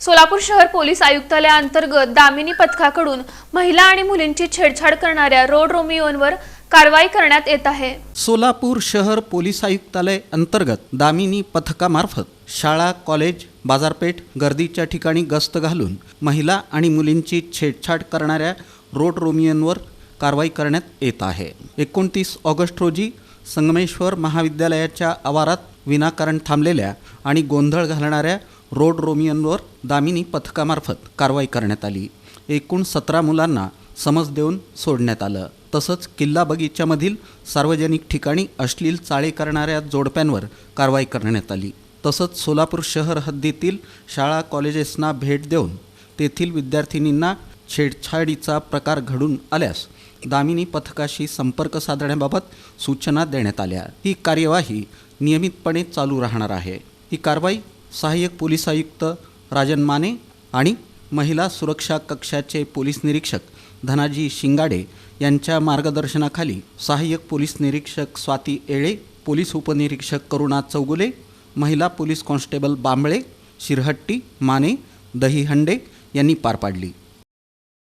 सोलापूर शहर पोलीस आयुक्तालयाअंतर्गत दामिनी पथकाकडून महिला आणि मुलींची छेडछाड करणाऱ्या रोड रोमिओंवर कारवाई करण्यात येत आहे. सोलापूर शहर पोलीस आयुक्तालय अंतर्गत दामिनी पथकामार्फत शाळा कॉलेज बाजारपेठ गर्दीच्या ठिकाणी गस्त घालून महिला आणि मुलींची छेडछाड करणाऱ्या रोड रोमियनवर कारवाई करण्यात येत आहे. एकोणतीस ऑगस्ट रोजी संगमेश्वर महाविद्यालयाच्या आवारात विनाकारण थांबलेल्या आणि गोंधळ घालणाऱ्या रोड रोमियनवर दामिनी पथकामार्फत कारवाई करण्यात आली. एकूण सतरा मुलांना समज देऊन सोडण्यात आलं. तसंच किल्ला बगीच्यामधील सार्वजनिक ठिकाणी अश्लील चाळे करणाऱ्या जोडप्यांवर कारवाई करण्यात आली. तसंच सोलापूर शहर हद्दीतील शाळा कॉलेजेसना भेट देऊन तेथील विद्यार्थिनींना छेडछाडीचा प्रकार घडून आल्यास दामिनी पथकाशी संपर्क साधण्याबाबत सूचना देण्यात आल्या. ही कार्यवाही नियमितपणे चालू राहणार आहे. ही कारवाई सहाय्यक पोलीस आयुक्त राजन माने आणि महिला सुरक्षा कक्षाचे पोलीस निरीक्षक धनाजी शिंगाडे यांच्या मार्गदर्शनाखाली सहाय्यक पोलीस निरीक्षक स्वाती येळे पोलीस उपनिरीक्षक करुणा चौगुले महिला पोलीस कॉन्स्टेबल बांबळे शिरहट्टी माने दहीहंडे यांनी पार पाडली.